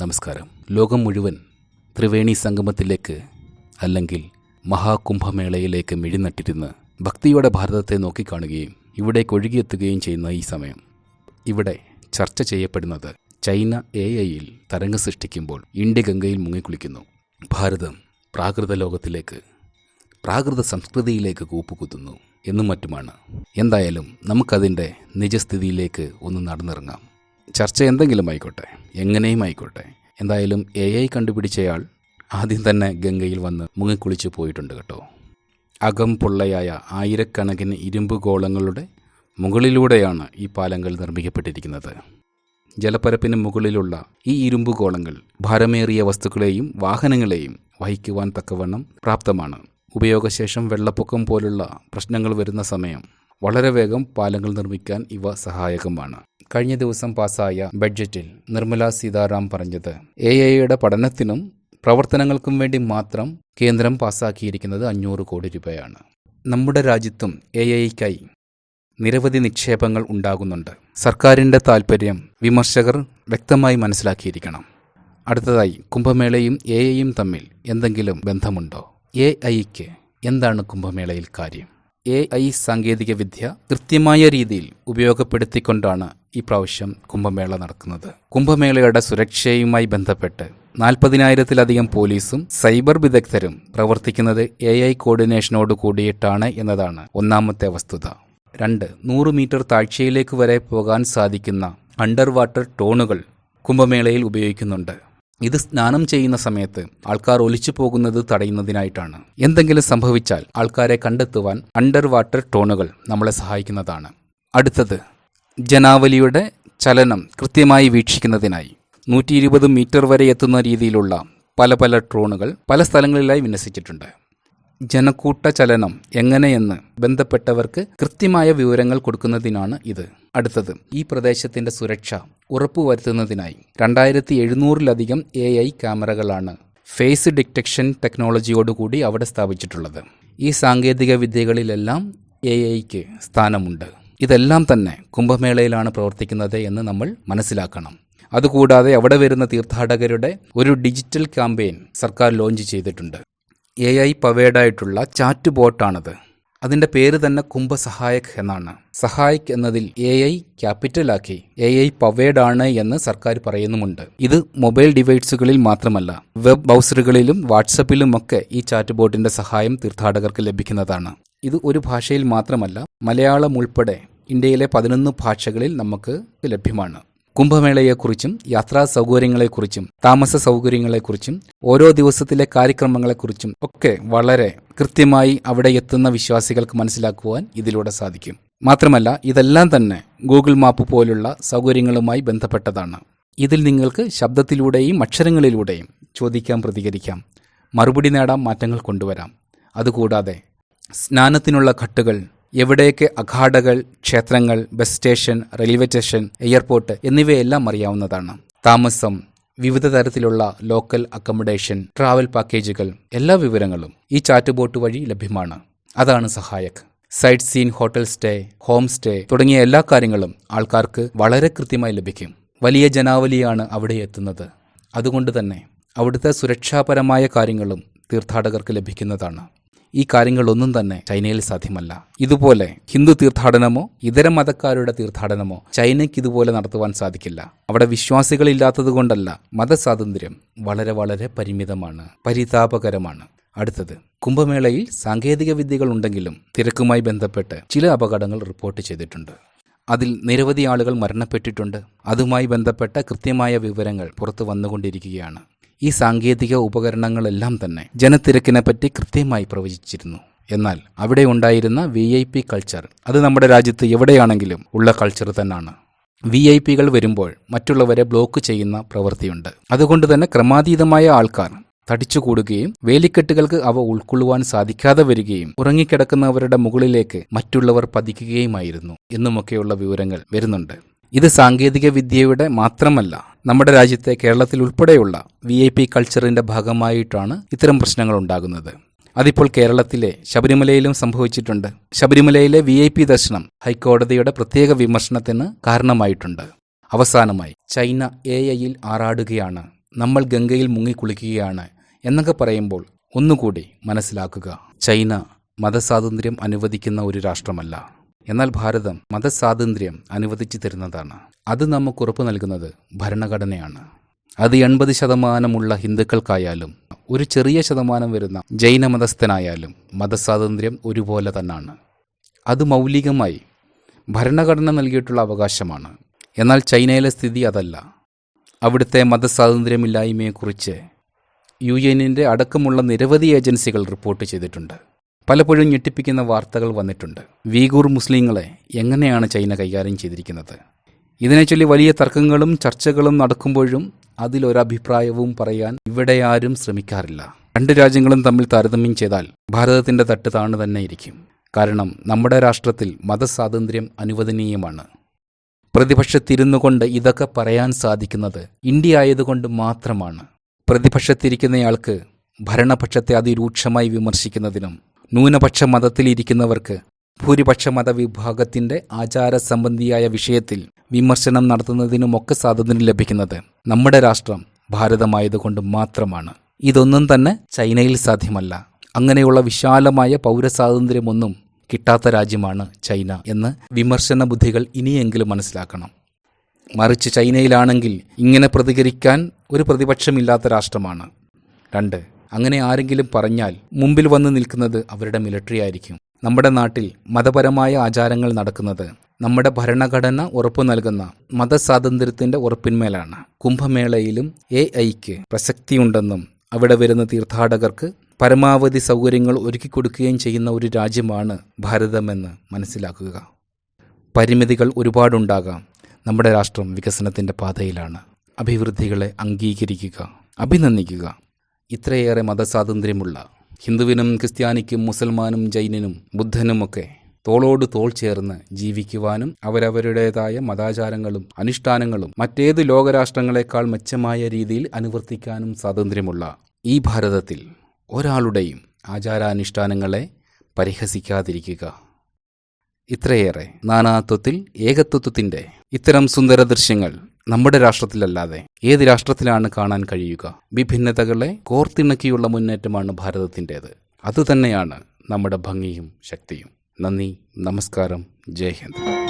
നമസ്കാരം. ലോകം മുഴുവൻ ത്രിവേണി സംഗമത്തിലേക്ക് അല്ലെങ്കിൽ മഹാകുംഭമേളയിലേക്ക് മിഴിനട്ടിരുന്ന് ഭക്തിയുടെ ഭാരതത്തെ നോക്കിക്കാണുകയും ഇവിടേക്ക് ഒഴുകിയെത്തുകയും ചെയ്യുന്ന ഈ സമയം. ഇവിടെ ചർച്ച ചെയ്യപ്പെടുന്നത് ചൈന എ ഐയിൽ തരംഗം സൃഷ്ടിക്കുമ്പോൾ ഇന്ത്യ ഗംഗയിൽ മുങ്ങിക്കുളിക്കുന്നു. ഭാരതം പ്രാകൃത ലോകത്തിലേക്ക് പ്രാകൃത സംസ്കൃതിയിലേക്ക് കൂപ്പുകുത്തുന്നു എന്നും മറ്റുമാണ്. എന്തായാലും നമുക്കതിന്റെ നിജസ്ഥിതിയിലേക്ക് ഒന്ന് നടന്നിറങ്ങാം. ചർച്ച എന്തെങ്കിലും ആയിക്കോട്ടെ. എങ്ങനെയും ആയിക്കോട്ടെ. എന്തായാലും എ ഐ കണ്ടുപിടിച്ചയാൾ ആദ്യം തന്നെ ഗംഗയിൽ വന്ന് മുങ്ങിക്കുളിച്ച് പോയിട്ടുണ്ട് കേട്ടോ. അകം പൊള്ളയായ ആയിരക്കണക്കിന് ഇരുമ്പ് ഗോളങ്ങളുടെ മുകളിലൂടെയാണ് ഈ പാലങ്ങൾ നിർമ്മിക്കപ്പെട്ടിരിക്കുന്നത്. ജലപ്പരപ്പിന് മുകളിലുള്ള ഈ ഇരുമ്പ് ഗോളങ്ങൾ ഭാരമേറിയ വസ്തുക്കളെയും വാഹനങ്ങളെയും വഹിക്കുവാൻ തക്കവണ്ണം പ്രാപ്തമാണ്. ഉപയോഗശേഷം വെള്ളപ്പൊക്കം പോലുള്ള പ്രശ്നങ്ങൾ വരുന്ന സമയം വളരെ വേഗം പാലങ്ങൾ നിർമ്മിക്കാൻ ഇവ സഹായകമാണ്. കഴിഞ്ഞ ദിവസം പാസായ ബഡ്ജറ്റിൽ നിർമ്മല സീതാറാം പറഞ്ഞത്. എ ഐയുടെ പഠനത്തിനും പ്രവർത്തനങ്ങൾക്കും വേണ്ടി മാത്രം കേന്ദ്രം പാസാക്കിയിരിക്കുന്നത് അഞ്ഞൂറ് കോടി രൂപയാണ്. നമ്മുടെ രാജ്യത്തും എ ഐക്കായി നിരവധി നിക്ഷേപങ്ങൾ ഉണ്ടാകുന്നുണ്ട്. സർക്കാരിന്റെ താൽപ്പര്യം വിമർശകർ വ്യക്തമായി മനസ്സിലാക്കിയിരിക്കണം. അടുത്തതായി കുംഭമേളയും എ ഐയും തമ്മിൽ എന്തെങ്കിലും ബന്ധമുണ്ടോ? എ ഐക്ക് എന്താണ് കുംഭമേളയിൽ കാര്യം? എ ഐ സാങ്കേതികവിദ്യ കൃത്യമായ രീതിയിൽ ഉപയോഗപ്പെടുത്തിക്കൊണ്ടാണ് ഈ പ്രാവശ്യം കുംഭമേള നടക്കുന്നത്. കുംഭമേളയുടെ സുരക്ഷയുമായി ബന്ധപ്പെട്ട് നാൽപ്പതിനായിരത്തിലധികം പോലീസും സൈബർ വിദഗ്ധരും പ്രവർത്തിക്കുന്നത് എ ഐ കോർഡിനേഷനോട് കൂടിയിട്ടാണ് എന്നതാണ് ഒന്നാമത്തെ വസ്തുത. രണ്ട് നൂറ് മീറ്റർ താഴ്ചയിലേക്ക് വരെ പോകാൻ സാധിക്കുന്ന അണ്ടർ വാട്ടർ ടോണുകൾ കുംഭമേളയിൽ ഉപയോഗിക്കുന്നുണ്ട്. ഇത് സ്നാനം ചെയ്യുന്ന സമയത്ത് ആൾക്കാർ ഒലിച്ചു പോകുന്നത് തടയുന്നതിനായിട്ടാണ്. എന്തെങ്കിലും സംഭവിച്ചാൽ ആൾക്കാരെ കണ്ടെത്തുവാൻ അണ്ടർ വാട്ടർ ടോണുകൾ നമ്മളെ സഹായിക്കുന്നതാണ്. അടുത്തത് ജനാവലിയുടെ ചലനം കൃത്യമായി വീക്ഷിക്കുന്നതിനായി നൂറ്റി ഇരുപത് മീറ്റർ വരെ എത്തുന്ന രീതിയിലുള്ള പല പല ഡ്രോണുകൾ പല സ്ഥലങ്ങളിലായി വിന്യസിച്ചിട്ടുണ്ട്. ജനക്കൂട്ട ചലനം എങ്ങനെയെന്ന് ബന്ധപ്പെട്ടവർക്ക് കൃത്യമായ വിവരങ്ങൾ കൊടുക്കുന്നതിനാണ് ഇത്. അടുത്തത് ഈ പ്രദേശത്തിന്റെ സുരക്ഷ ഉറപ്പുവരുത്തുന്നതിനായി രണ്ടായിരത്തി എഴുന്നൂറിലധികം എ ഐ ക്യാമറകളാണ് ഫേസ് ഡിറ്റക്ഷൻ ടെക്നോളജിയോടുകൂടി അവിടെ സ്ഥാപിച്ചിട്ടുള്ളത്. ഈ സാങ്കേതിക വിദ്യകളിലെല്ലാം എ ഐക്ക് സ്ഥാനമുണ്ട്. ഇതെല്ലാം തന്നെ കുംഭമേളയിലാണ് പ്രവർത്തിക്കുന്നത് എന്ന് നമ്മൾ മനസ്സിലാക്കണം. അതുകൂടാതെ അവിടെ വരുന്ന തീർത്ഥാടകരുടെ ഒരു ഡിജിറ്റൽ ക്യാമ്പയിൻ സർക്കാർ ലോഞ്ച് ചെയ്തിട്ടുണ്ട്. എ ഐ പവേഡായിട്ടുള്ള ചാറ്റ് ബോട്ടാണത് അതിന്റെ പേര് തന്നെ കുംഭസഹായക് എന്നാണ്. സഹായക് എന്നതിൽ എ ഐ ക്യാപിറ്റലാക്കി എ ഐ പവേഡാണ് എന്ന് സർക്കാർ പറയുന്നുമുണ്ട്. ഇത് മൊബൈൽ ഡിവൈസുകളിൽ മാത്രമല്ല വെബ് ബ്രൗസറുകളിലും വാട്സപ്പിലുമൊക്കെ ഈ ചാറ്റ് ബോട്ടിന്റെ സഹായം തീർത്ഥാടകർക്ക് ലഭിക്കുന്നതാണ്. ഇത് ഒരു ഭാഷയിൽ മാത്രമല്ല മലയാളം ഉൾപ്പെടെ ഇന്ത്യയിലെ പതിനൊന്ന് ഭാഷകളിൽ നമുക്ക് ലഭ്യമാണ്. കുംഭമേളയെക്കുറിച്ചും യാത്രാ സൗകര്യങ്ങളെക്കുറിച്ചും താമസ സൗകര്യങ്ങളെക്കുറിച്ചും ഓരോ ദിവസത്തിലെ കാര്യക്രമങ്ങളെക്കുറിച്ചും ഒക്കെ വളരെ കൃത്യമായി അവിടെ എത്തുന്ന വിശ്വാസികൾക്ക് മനസ്സിലാക്കുവാൻ ഇതിലൂടെ സാധിക്കും. മാത്രമല്ല ഇതെല്ലാം തന്നെ ഗൂഗിൾ മാപ്പ് പോലുള്ള സൗകര്യങ്ങളുമായി ബന്ധപ്പെട്ടതാണ്. ഇതിൽ നിങ്ങൾക്ക് ശബ്ദത്തിലൂടെയും അക്ഷരങ്ങളിലൂടെയും ചോദിക്കാം പ്രതികരിക്കാം. മറുപടി നേടാം മാറ്റങ്ങൾ കൊണ്ടുവരാം. അതുകൂടാതെ സ്നാനത്തിനുള്ള ഘട്ടുകൾ എവിടെയൊക്കെ അഖാഡകൾ ക്ഷേത്രങ്ങൾ bus station railway station airport എന്നിവയെല്ലാം അറിയാവുന്നതാണ്. താമസം വിവിധ തരത്തിലുള്ള ലോക്കൽ അക്കോമഡേഷൻ ട്രാവൽ പാക്കേജുകൾ എല്ലാ വിവരങ്ങളും ഈ ചാറ്റ് ബോട്ട് വഴി ലഭ്യമാണ്. അതാണ് Sahayak. Sightseeing hotel stay homestay തുടങ്ങിയ എല്ലാ കാര്യങ്ങളും ആൾക്കാർക്ക് വളരെ കൃത്യമായി ലഭിക്കും. വലിയ ജനാവലിയാണ് അവിടെ എത്തുന്നത്. അതുകൊണ്ട് തന്നെ അവിടുത്തെ സുരക്ഷാപരമായ കാര്യങ്ങളും തീർത്ഥാടകർക്ക് ലഭിക്കുന്നതാണ്. ഈ കാര്യങ്ങളൊന്നും തന്നെ ചൈനയിൽ സാധ്യമല്ല. ഇതുപോലെ ഹിന്ദു തീർത്ഥാടനമോ ഇതര മതക്കാരുടെ തീർത്ഥാടനമോ ചൈനയ്ക്ക് ഇതുപോലെ നടത്തുവാൻ സാധിക്കില്ല. അവിടെ വിശ്വാസികളില്ലാത്തത് കൊണ്ടല്ല മതസ്വാതന്ത്ര്യം വളരെ വളരെ പരിമിതമാണ് പരിതാപകരമാണ്. അടുത്തത് കുംഭമേളയിൽ സാങ്കേതിക വിദ്യകൾ ഉണ്ടെങ്കിലും തിരക്കുമായി ബന്ധപ്പെട്ട് ചില അപകടങ്ങൾ റിപ്പോർട്ട് ചെയ്തിട്ടുണ്ട്. അതിൽ നിരവധി ആളുകൾ മരണപ്പെട്ടിട്ടുണ്ട്. അതുമായി ബന്ധപ്പെട്ട കൃത്യമായ വിവരങ്ങൾ പുറത്തു വന്നുകൊണ്ടിരിക്കുകയാണ്. ഈ സാങ്കേതിക ഉപകരണങ്ങളെല്ലാം തന്നെ ജനത്തിരക്കിനെ പറ്റി കൃത്യമായി പ്രവചിച്ചിരുന്നു. എന്നാൽ അവിടെ ഉണ്ടായിരുന്ന വി ഐ പി കൾച്ചർ അത് നമ്മുടെ രാജ്യത്ത് എവിടെയാണെങ്കിലും ഉള്ള കൾച്ചർ തന്നെയാണ്. വി ഐ പികൾ വരുമ്പോൾ മറ്റുള്ളവരെ ബ്ലോക്ക് ചെയ്യുന്ന പ്രവൃത്തിയുണ്ട്. അതുകൊണ്ട് തന്നെ ക്രമാതീതമായ ആൾക്കാർ തടിച്ചുകൂടുകയും വേലിക്കെട്ടുകൾക്ക് അവ ഉൾക്കൊള്ളുവാൻ സാധിക്കാതെ വരികയും ഉറങ്ങിക്കിടക്കുന്നവരുടെ മുകളിലേക്ക് മറ്റുള്ളവർ പതിക്കുകയുമായിരുന്നു എന്നുമൊക്കെയുള്ള വിവരങ്ങൾ വരുന്നുണ്ട്. ഇത് സാങ്കേതിക വിദ്യയുടെ മാത്രമല്ല നമ്മുടെ രാജ്യത്തെ കേരളത്തിൽ ഉൾപ്പെടെയുള്ള വി ഐ പി കൾച്ചറിന്റെ ഭാഗമായിട്ടാണ് ഇത്തരം പ്രശ്നങ്ങൾ ഉണ്ടാകുന്നത്. അതിപ്പോൾ കേരളത്തിലെ ശബരിമലയിലും സംഭവിച്ചിട്ടുണ്ട്. ശബരിമലയിലെ വി ഐ പി ദർശനം ഹൈക്കോടതിയുടെ പ്രത്യേക വിമർശനത്തിന് കാരണമായിട്ടുണ്ട്. അവസാനമായി ചൈന എ ഐയിൽ ആറാടുകയാണ്. നമ്മൾ ഗംഗയിൽ മുങ്ങിക്കുളിക്കുകയാണ് എന്നൊക്കെ പറയുമ്പോൾ ഒന്നുകൂടി മനസ്സിലാക്കുക. ചൈന മതസ്വാതന്ത്ര്യം അനുവദിക്കുന്ന ഒരു രാഷ്ട്രമല്ല. എന്നാൽ ഭാരതം മതസ്വാതന്ത്ര്യം അനുവദിച്ചു തരുന്നതാണ്. അത് നമുക്ക് ഉറപ്പു നൽകുന്നത് ഭരണഘടനയാണ്. അത് എൺപത് ശതമാനമുള്ള ഹിന്ദുക്കൾക്കായാലും ഒരു ചെറിയ ശതമാനം വരുന്ന ജൈന മതസ്ഥനായാലും മതസ്വാതന്ത്ര്യം ഒരുപോലെ തന്നെയാണ് അത് മൗലികമായി ഭരണഘടന നൽകിയിട്ടുള്ള അവകാശമാണ്. എന്നാൽ ചൈനയിലെ സ്ഥിതി അതല്ല. അവിടുത്തെ മതസ്വാതന്ത്ര്യമില്ലായ്മയെക്കുറിച്ച് യു എന്നിന്റെ അടക്കമുള്ള നിരവധി ഏജൻസികൾ റിപ്പോർട്ട് ചെയ്തിട്ടുണ്ട്. പലപ്പോഴും ഞെട്ടിപ്പിക്കുന്ന വാർത്തകൾ വന്നിട്ടുണ്ട്. വീഗൂർ മുസ്ലിങ്ങളെ എങ്ങനെയാണ് ചൈന കൈകാര്യം ചെയ്തിരിക്കുന്നത്? ഇതിനെ ചൊല്ലി വലിയ തർക്കങ്ങളും ചർച്ചകളും നടക്കുമ്പോഴും അതിലൊരഭിപ്രായവും പറയാൻ ഇവിടെ ആരും ശ്രമിക്കാറില്ല. രണ്ട് രാജ്യങ്ങളും തമ്മിൽ താരതമ്യം ചെയ്താൽ ഭാരതത്തിന്റെ തട്ട് താണു തന്നെ ഇരിക്കും. കാരണം നമ്മുടെ രാഷ്ട്രത്തിൽ മതസ്വാതന്ത്ര്യം അനുവദനീയമാണ്. പ്രതിപക്ഷത്തിരുന്നു കൊണ്ട് ഇതൊക്കെ പറയാൻ സാധിക്കുന്നത് ഇന്ത്യ ആയതുകൊണ്ട് മാത്രമാണ്. പ്രതിപക്ഷത്തിരിക്കുന്നയാൾക്ക് ഭരണപക്ഷത്തെ അതിരൂക്ഷമായി വിമർശിക്കുന്നതിനും ന്യൂനപക്ഷ മതത്തിലിരിക്കുന്നവർക്ക് ഭൂരിപക്ഷ മതവിഭാഗത്തിന്റെ ആചാര സംബന്ധിയായ വിഷയത്തിൽ വിമർശനം നടത്തുന്നതിനുമൊക്കെ സ്വാതന്ത്ര്യം ലഭിക്കുന്നത് നമ്മുടെ രാഷ്ട്രം ഭാരതമായതുകൊണ്ട് മാത്രമാണ്. ഇതൊന്നും തന്നെ ചൈനയിൽ സാധ്യമല്ല. അങ്ങനെയുള്ള വിശാലമായ പൗരസ്വാതന്ത്ര്യമൊന്നും കിട്ടാത്ത രാജ്യമാണ് ചൈന എന്ന് വിമർശന ബുദ്ധികൾ ഇനിയെങ്കിലും മനസ്സിലാക്കണം. മറിച്ച് ചൈനയിലാണെങ്കിൽ ഇങ്ങനെ പ്രതികരിക്കാൻ ഒരു പ്രതിപക്ഷമില്ലാത്ത രാഷ്ട്രമാണ്. രണ്ട് അങ്ങനെ ആരെങ്കിലും പറഞ്ഞാൽ മുമ്പിൽ വന്ന് നിൽക്കുന്നത് അവരുടെ മിലിറ്ററി ആയിരിക്കും. നമ്മുടെ നാട്ടിൽ മതപരമായ ആചാരങ്ങൾ നടക്കുന്നത് നമ്മുടെ ഭരണഘടന ഉറപ്പു നൽകുന്ന മതസ്വാതന്ത്ര്യത്തിന്റെ ഉറപ്പിന്മേലാണ്. കുംഭമേളയിലും എ ഐക്ക് പ്രസക്തിയുണ്ടെന്നും അവിടെ വരുന്ന തീർത്ഥാടകർക്ക് പരമാവധി സൗകര്യങ്ങൾ ഒരുക്കി കൊടുക്കുകയും ചെയ്യുന്ന ഒരു രാജ്യമാണ് ഭാരതമെന്ന് മനസ്സിലാക്കുക. പരിമിതികൾ ഒരുപാടുണ്ടാകാം നമ്മുടെ രാഷ്ട്രം വികസനത്തിന്റെ പാതയിലാണ്. അഭിവൃദ്ധികളെ അംഗീകരിക്കുക അഭിനന്ദിക്കുക. ഇത്രയേറെ മതസ്വാതന്ത്ര്യമുള്ള ഹിന്ദുവിനും ക്രിസ്ത്യാനിക്കും മുസൽമാനും ജൈനനും ബുദ്ധനുമൊക്കെ തോളോട് തോൾ ചേർന്ന് ജീവിക്കുവാനും അവരവരുടേതായ മതാചാരങ്ങളും അനുഷ്ഠാനങ്ങളും മറ്റേത് ലോകരാഷ്ട്രങ്ങളെക്കാൾ മെച്ചമായ രീതിയിൽ അനുവർത്തിക്കാനും സ്വാതന്ത്ര്യമുള്ള ഈ ഭാരതത്തിൽ ഒരാളുടെയും ആചാരാനുഷ്ഠാനങ്ങളെ പരിഹസിക്കാതിരിക്കുക. ഇത്രയേറെ നാനാത്വത്തിൽ ഏകത്വത്തിന്റെ ഇത്തരം സുന്ദര ദൃശ്യങ്ങൾ നമ്മുടെ രാഷ്ട്രത്തിലല്ലാതെ ഏത് രാഷ്ട്രത്തിലാണ് കാണാൻ കഴിയുക? വിഭിന്നതകളെ കോർത്തിണക്കിയുള്ള മുന്നേറ്റമാണ് ഭാരതത്തിന്റേത്. അതുതന്നെയാണ് നമ്മുടെ ഭംഗിയും ശക്തിയും. നന്ദി നമസ്കാരം. ജയ് ഹിന്ദ്.